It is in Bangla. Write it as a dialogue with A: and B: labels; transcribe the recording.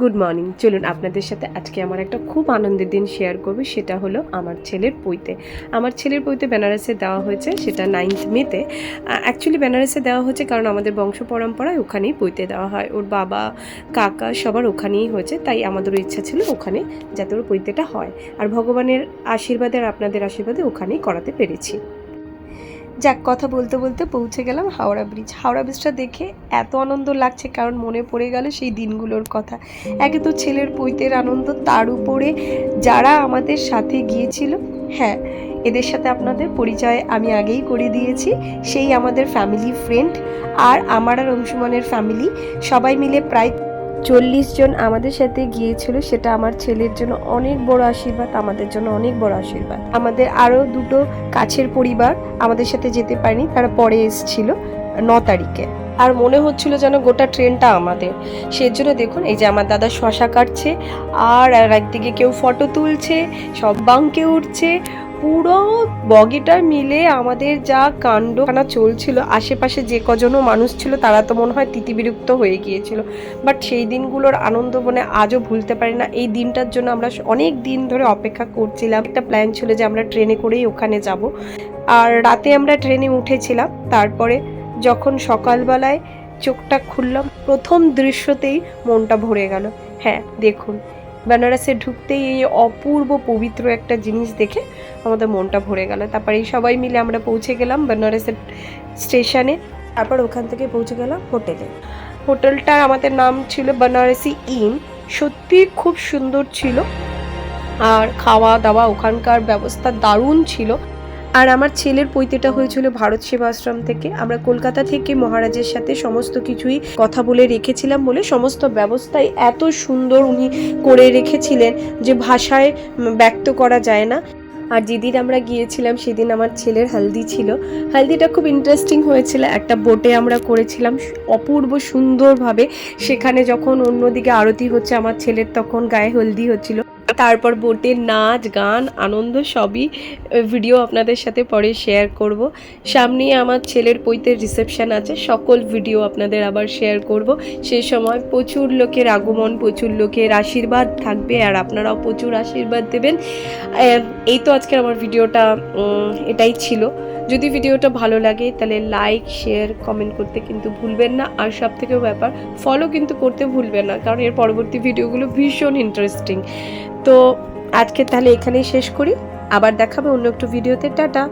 A: গুড মর্নিং চলুন আপনাদের সাথে আজকে আমার একটা খুব আনন্দের দিন শেয়ার করব। সেটা হলো আমার ছেলের পইতে আমার ছেলের পৈতে বেনারসে দেওয়া হয়েছে, সেটা নাইন্থ মেতে অ্যাকচুয়ালি বেনারসে দেওয়া হয়েছে কারণ আমাদের বংশ পরম্পরায় ওখানেই পইতে দেওয়া হয়। ওর বাবা, কাকা সবার ওখানেই হয়েছে, তাই আমাদেরও ইচ্ছা ছিল ওখানে যাতে ওর পইতেটা হয়। আর ভগবানের আশীর্বাদে আর আপনাদের আশীর্বাদে ওখানেই করাতে পেরেছি। যাক, কথা বলতে বলতে পৌঁছে গেলাম হাওড়া ব্রিজ হাওড়া ব্রিজটা দেখে এত আনন্দ লাগছে, কারণ মনে পড়ে গেল সেই দিনগুলোর কথা। একে তো ছেলের পৈতের আনন্দ, তার উপরে যারা আমাদের সাথে গিয়েছিল হ্যাঁ এদের সাথে আপনাদের পরিচয় আমি আগেই করে দিয়েছি। সেই আমাদের ফ্যামিলি ফ্রেন্ড আর আমার আর অংশুমানের ফ্যামিলি সবাই মিলে প্রায় চল্লিশ জন আমাদের সাথে গিয়েছিল, সেটা আমার ছেলের জন্য অনেক বড় আশীর্বাদ, আমাদের জন্য অনেক বড় আশীর্বাদ। আমাদের আরও দুটো কাছের পরিবার আমাদের সাথে যেতে পারেনি, তারা পরে এসেছিল ন তারিখে। আর মনে হচ্ছিল যেন গোটা ট্রেনটা আমাদের। সেজন্য দেখুন, এই যে আমার দাদা শশা কাটছে, আর একদিকে কেউ ফটো তুলছে, সব বাঙ্কে উঠছে। পুরো বগিটা মিলে আমাদের যা কাণ্ডখানা চলছিল, আশেপাশে যে কজনও মানুষ ছিল, তারা তো মনে হয় তিতিবিরক্ত হয়ে গিয়েছিল। বাট সেই দিনগুলোর আনন্দ মনে আজও ভুলতে পারি না। এই দিনটার জন্য আমরা অনেক দিন ধরে অপেক্ষা করছিলাম। একটা প্ল্যান ছিল যে আমরা ট্রেনে করেই ওখানে যাব। আর রাতে আমরা ট্রেনে উঠেছিলাম। তারপরে যখন সকালবেলায় চোখটা খুললাম প্রথম দৃশ্যতেই মনটা ভরে গেল। হ্যাঁ দেখুন বেনারসে ঢুকতেই এই অপূর্ব পবিত্র একটা জিনিস দেখে আমাদের মনটা ভরে গেল। তারপরে এই সবাই মিলে আমরা পৌঁছে গেলাম বেনারসের স্টেশনে। তারপর ওখান থেকে পৌঁছে গেলাম হোটেলে। হোটেলটার আমাদের নাম ছিল বেনারসি ইন। সত্যি খুব সুন্দর ছিল। আর খাওয়া দাওয়া ওখানকার ব্যবস্থা দারুণ ছিল। আর আমার ছেলের পৈতেটা হয়েছিল ভারত সেবাশ্রম থেকে। আমরা কলকাতা থেকে মহারাজের সাথে সমস্ত কিছুই কথা বলে রেখেছিলাম বলে সমস্ত ব্যবস্থাই এত সুন্দর উনি করে রেখেছিলেন যে ভাষায় ব্যক্ত করা যায় না। আর যেদিন আমরা গিয়েছিলাম সেদিন আমার ছেলের হালদি ছিল। হালদিটা খুব ইন্টারেস্টিং হয়েছিল। একটা বোটে আমরা করেছিলাম অপূর্ব সুন্দরভাবে। সেখানে যখন অন্যদিকে আরতি হচ্ছে, আমার ছেলের তখন গায়ে হলদি হচ্ছিল। তারপর বোটে নাচ, গান, আনন্দ সবই ভিডিও আপনাদের সাথে পরে শেয়ার করব। সামনেই আমার ছেলের পৈতের রিসেপশন আছে, সকল ভিডিও আপনাদের আবার শেয়ার করব। সেই সময় প্রচুর লোকের আগমন, প্রচুর লোকের আশীর্বাদ থাকবে আর আপনারাও প্রচুর আশীর্বাদ দেবেন। এই তো আজকের আমার ভিডিওটা এটাই ছিল। যদি ভিডিওটা ভালো লাগে, তাহলে লাইক শেয়ার কমেন্ট করতে কিন্তু ভুলবেন না। আর সব থেকেও ব্যাপার ফলো কিন্তু করতে ভুলবেন না, কারণ এর পরবর্তী ভিডিওগুলো ভীষণ ইন্টারেস্টিং তো আজকে তাহলে এখানেই শেষ করি। আবার দেখাবে অন্য একটু ভিডিওতে। টাটা!